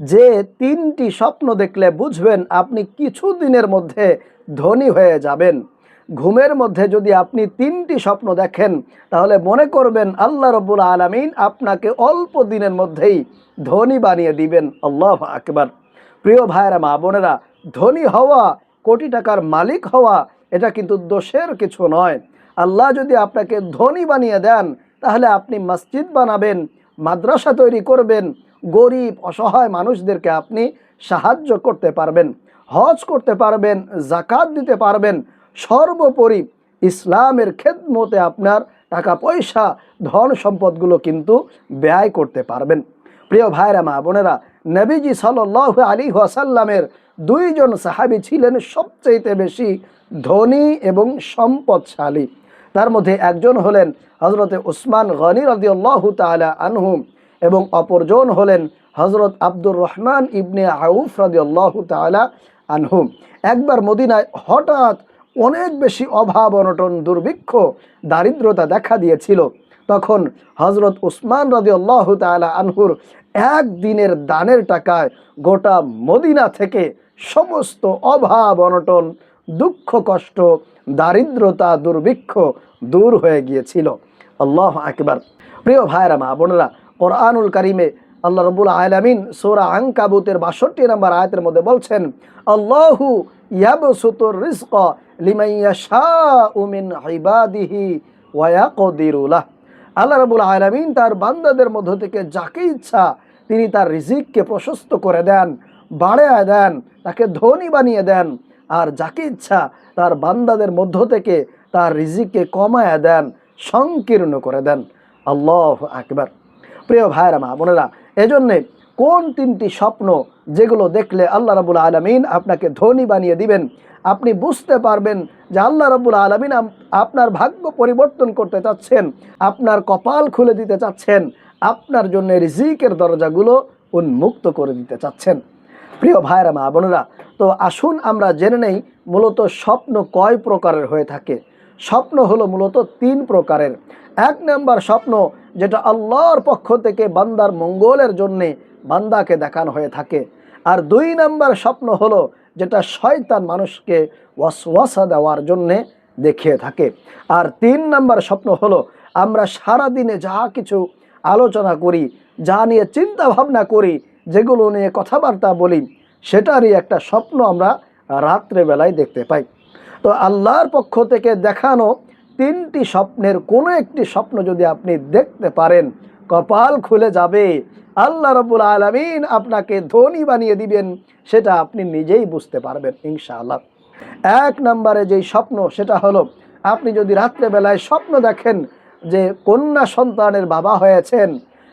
যে তিনটি স্বপ্ন দেখলে বুঝবেন আপনি কিছু দিনের মধ্যে ধনী হয়ে যাবেন। ঘুমের মধ্যে যদি আপনি তিনটি স্বপ্ন দেখেন, তাহলে মনে করবেন আল্লাহ রব্বুল আলমিন আপনাকে অল্প দিনের মধ্যেই ধনী বানিয়ে দিবেন। আল্লাহ আকবার। প্রিয় ভাইয়েরা, মা বোনেরা, ধনী হওয়া, কোটি টাকার মালিক হওয়া, এটা কিন্তু দোষের কিছু নয়। আল্লাহ যদি আপনাকে ধনী বানিয়ে দেন, তাহলে আপনি মসজিদ বানাবেন, মাদ্রাসা তৈরি করবেন গরিব, অসহায় মানুষদেরকে আপনি সাহায্য করতে পারবেন, হজ করতে পারবেন, জাকাত দিতে পারবেন। সর্বোপরি ইসলামের খেদমতে আপনার টাকা পয়সা, ধন সম্পদগুলো কিন্তু ব্যয় করতে পারবেন। প্রিয় ভাইরা, মা বোনেরা, নবীজি সাল্লাহ আলী ওয়াসাল্লামের দুইজন সাহাবি ছিলেন সবচেয়ে বেশি ধনী এবং সম্পদশালী। তার মধ্যে একজন হলেন হজরতে উসমান গনি রদিয়াল্লাহ তালা আনহুম এবং অপরজন হলেন হজরত আব্দুর রহমান ইবনে আউফ রদিয়াল্লাহ তালা আনহুম। একবার মদিনায় হঠাৎ অনেক বেশি অভাব, অনটন, দুর্ভিক্ষ, দারিদ্রতা দেখা দিয়েছিল। তখন হজরত উসমান রদিয়াল্লাহ তালা আনহুর একদিনের দানের টাকায় গোটা মদিনা থেকে সমস্ত অভাব, অনটন, দুঃখ, কষ্ট, দারিদ্রতা, দুর্ভিক্ষ দূর হয়ে গিয়েছিল। আল্লাহ একবার প্রিয় ভাইরা মা বোনেরা কোরআনুল কারিমে আল্লাহ রবুল আলমিন সোরা আংকাবুতের বাষট্টি নম্বর আয়াতের মধ্যে বলছেন, আল্লাহু ইয়াবসুতুর রিজক লিমাইয়া শাউ মিন ইবাদিহি ওয়া ইয়াকদিরুলাহ আল্লাহ রবুল আলমিন তার বান্দাদের মধ্য থেকে যাকে ইচ্ছা তিনি তার রিজিককে প্রশস্ত করে দেন, বাড়ায় দেন, তাকে ধনী বানিয়ে দেন, আর যাকে ইচ্ছা তার বান্দাদের মধ্য থেকে তার রিজিককে কমায় দেন, সংকীর্ণ করে দেন। আল্লাহ আকবার। প্রিয় ভাইরা মা বোনেরা, এজন্যে কোন তিনটি স্বপ্ন যেগুলো দেখলে আল্লাহ রাবুল আলমিন আপনাকে ধনী বানিয়ে দিবেন, আপনি বুঝতে পারবেন যে আল্লাহ রাবুল আলমিন আপনার ভাগ্য পরিবর্তন করতে চাচ্ছেন, আপনার কপাল খুলে দিতে চাচ্ছেন, আপনার জন্য রিজিকের দরজাগুলো উন্মুক্ত করে দিতে চাচ্ছেন। প্রিয় ভাইরা মা বোনেরা, তো আসুন আমরা জেনে নেই মূলত স্বপ্ন কয় প্রকারের হয়ে থাকে। স্বপ্ন হলো মূলত তিন প্রকারের। এক নাম্বার স্বপ্ন যেটা আল্লাহর পক্ষ থেকে বান্দার মঙ্গলের জন্যে বান্দাকে দেখানো হয়ে থাকে। আর দুই নাম্বার স্বপ্ন হলো যেটা শয়তান মানুষকে ওয়াসওয়াসা দেওয়ার জন্যে দেখিয়ে থাকে। আর তিন নাম্বার স্বপ্ন হলো আমরা সারা দিনে যা কিছু আলোচনা করি, যা নিয়ে চিন্তা ভাবনা করি, যেগুলো নিয়ে কথাবার্তা বলি, সেটারই একটা স্বপ্ন আমরা রাত্রেবেলায় দেখতে পাই। তো আল্লাহর পক্ষ থেকে দেখানো তিনটি স্বপ্নের, কোনো একটি স্বপ্ন যদি আপনি দেখতে পারেন, কপাল খুলে যাবে। আল্লাহ রবুল আলমিন আপনাকে ধনী বানিয়ে দিবেন, সেটা আপনি নিজেই বুঝতে পারবেন, ইনশাআল্লাহ। এক নম্বরে যেই স্বপ্ন, সেটা হলো, আপনি যদি রাত্রেবেলায় স্বপ্ন দেখেন যে কন্যা সন্তানের বাবা হয়েছেন,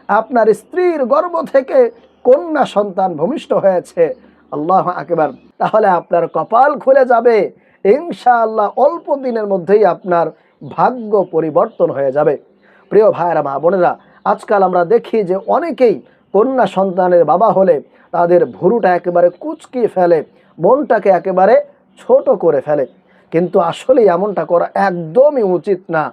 আপনার স্ত্রীর গর্ভ থেকে কন্যা সন্তান ভূমিষ্ঠ হয়েছে, আল্লাহ আকবার, তাহলে আপনার কপাল খুলে যাবে। ইনশাআল্লাহ অল্প দিনের মধ্যেই আপনার ভাগ্য পরিবর্তন হয়ে যাবে। প্রিয় ভাইয়েরা, মা বোনেরা, আজকাল আমরা দেখি যে অনেকেই কন্যা সন্তানের বাবা হলে তাদের ভুরুটা একেবারে কুচকিয়ে ফেলে, মনটাকে একেবারে ছোট করে ফেলে। কিন্তু আসলে এমনটা করা একদমই উচিত না,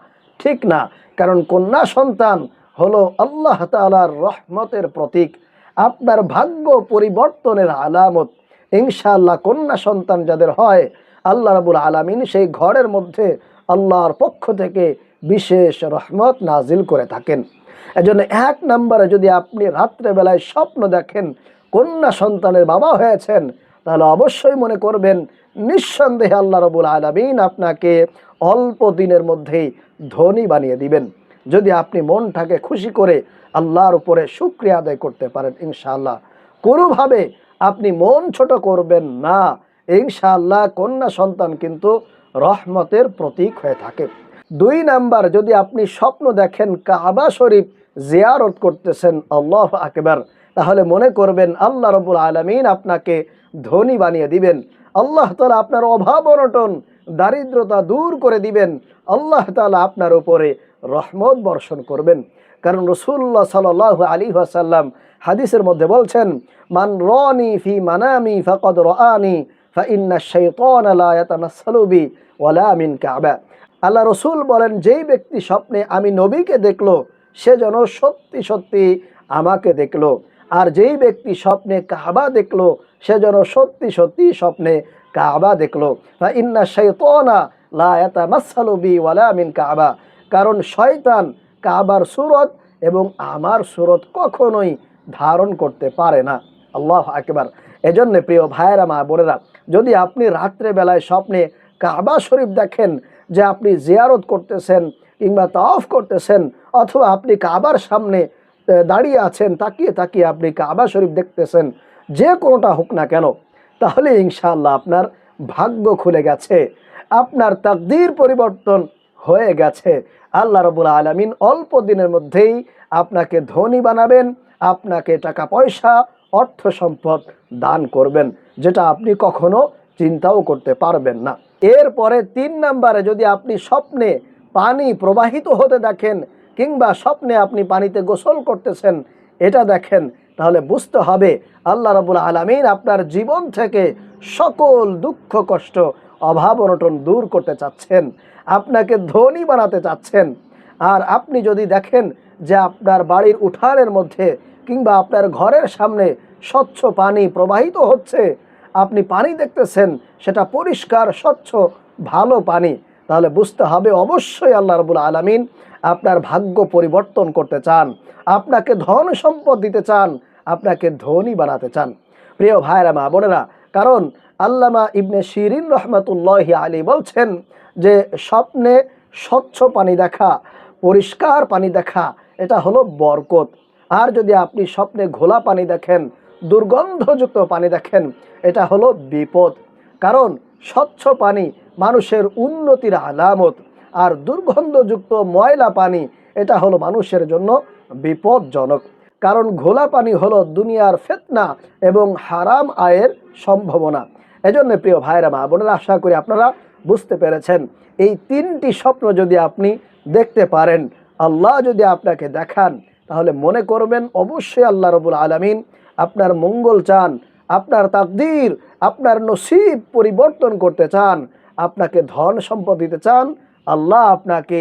ঠিক না। কারণ কন্যা সন্তান হলো আল্লাহ তালার রহমতের প্রতীক, আপনার ভাগ্য পরিবর্তনের আলামত। ইনশাআল্লাহ কন্যা সন্তান যাদের হয়, আল্লাহ রাবুল আলমিন সেই ঘরের মধ্যে আল্লাহর পক্ষ থেকে বিশেষ রহমত নাজিল করে থাকেন। এজন্য এক নম্বরে যদি আপনি রাত্রেবেলায় স্বপ্ন দেখেন, কন্যা সন্তানের বাবা হয়েছেন, তাহলে অবশ্যই মনে করবেন, নিঃসন্দেহে আল্লাহ রবুল আলমিন আপনাকে অল্প দিনের মধ্যেই ধনী বানিয়ে দিবেন। যদি আপনি মনটাকে খুশি করে আল্লাহর উপরে শুক্রিয়া আদায় করতে পারেন, ইনশাআল্লাহ। কোনোভাবে আপনি মন ছোট করবেন না। ইনশাআল্লাহ কন্যা সন্তান কিন্তু রহমতের প্রতীক হয়ে থাকে। দুই নাম্বার, যদি আপনি স্বপ্ন দেখেন কাবা শরীফ জিয়ারত করতেছেন, আল্লাহ আকবার, তাহলে মনে করবেন আল্লাহ রবুল আলমিন আপনাকে ধনী বানিয়ে দিবেন। আল্লাহ তালা আপনার অভাব অনটন, দারিদ্রতা দূর করে দিবেন। আল্লাহ তালা আপনার উপরে রহমত বর্ষণ করবেন। কারণ রসুল্লাহ সাল আলী আসাল্লাম হাদিসের মধ্যে বলছেন, মান রনি ফি মানামি ফকদ রানি ফাইন্না শাইতান লা ইয়াতামাসসালু বি ওয়ালা মিন কাবা। আল্লাহ রসুল বলেন, যেই ব্যক্তি স্বপ্নে আমি নবীকে দেখল, সে যেন সত্যি সত্যি আমাকে দেখল। আর যেই ব্যক্তি স্বপ্নে কাবা দেখল, সে যেন সত্যি সত্যি স্বপ্নে কাবা দেখল। বা ইন্না শৈতনা লা ইয়াতামাসসালু বি ওয়ালা মিন কাবা। কারণ শয়তান কাবার সুরত এবং আমার সুরত কখনোই ধারণ করতে পারে না। আল্লাহ আকবার। এজন্য প্রিয় ভাইয়েরা, মা বোনেরা, যদি আপনি রাত্রে বেলায় স্বপ্নে কাবা শরীফ দেখেন যে আপনি জিয়ারত করতেছেন কিংবা তাওফ করতেছেন অথবা আপনি কাবার সামনে দাঁড়িয়ে আছেন, তাকিয়ে তাকিয়ে আপনি কাবা শরীফ দেখতেছেন, যে কোনোটা হোক না কেন, তাহলে ইনশাআল্লাহ আপনার ভাগ্য খুলে গেছে, আপনার তাকদীর পরিবর্তন হয়ে গেছে। আল্লাহ রবুল আলমিন অল্প দিনের মধ্যেই আপনাকে ধনী বানাবেন, আপনাকে টাকা পয়সা অর্থ সম্পদ দান করবেন, যেটা আপনি কখনো চিন্তাও করতে পারবেন না। এরপরে তিন নাম্বারে যদি আপনি স্বপ্নে পানি প্রবাহিত হতে দেখেন কিংবা স্বপ্নে আপনি পানিতে গোসল করতেছেন, এটা দেখেন, তাহলে বুঝতে হবে আল্লাহ রবুল আলমিন আপনার জীবন থেকে সকল দুঃখ, কষ্ট, অভাব, অনটন দূর করতে চাচ্ছেন, আপনাকে ধনী বানাতে চাচ্ছেন। আর আপনি যদি দেখেন যে আপনার বাড়ির উঠানের মধ্যে কিংবা আপনার ঘরের সামনে স্বচ্ছ পানি প্রবাহিত হচ্ছে, আপনি পানি দেখতেছেন, সেটা পরিষ্কার, স্বচ্ছ, ভালো পানি, তাহলে বুঝতে হবে অবশ্যই আল্লাহ রবুল আলমিন আপনার ভাগ্য পরিবর্তন করতে চান, আপনাকে ধন সম্পদ দিতে চান, আপনাকে ধনী বানাতে চান। প্রিয় ভাইরা মা বোনেরা, কারণ আল্লামা ইবনে শিরিন রহমতুল্লাহ আলী বলছেন যে স্বপ্নে স্বচ্ছ পানি দেখা, পরিষ্কার পানি দেখা, এটা হলো বরকত। আর যদি আপনি স্বপ্নে ঘোলা পানি দেখেন, দুর্গন্ধযুক্ত পানি দেখেন, এটা হলো বিপদ। কারণ স্বচ্ছ পানি মানুষের উন্নতির আলামত, আর দুর্গন্ধযুক্ত ময়লা পানি, এটা হলো মানুষের জন্য বিপদজনক কারণ ঘোলা পানি হলো দুনিয়ার ফেতনা এবং হারাম আয়ের সম্ভাবনা। এজন্য প্রিয় ভাইরা মা বোনেরা, আশা করি আপনারা বুঝতে পেরেছেন, এই তিনটি স্বপ্ন যদি আপনি দেখতে পারেন, আল্লাহ যদি আপনাকে দেখান তাহলে মনে করবেন অবশ্যই আল্লাহ রবুল আলমিন আপনার মঙ্গল চান, আপনার তাকদীর, আপনার নসিব পরিবর্তন করতে চান, আপনাকে ধন সম্পদ দিতে চান, আল্লাহ আপনাকে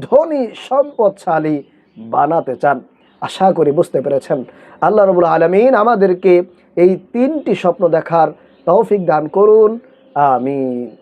ধনী সম্পদশালী বানাতে চান। আশা করি বুঝতে পেরেছেন। আল্লাহ রবুল আলমিন আমাদেরকে এই তিনটি স্বপ্ন দেখার তৌফিক দান করুন। আমিন।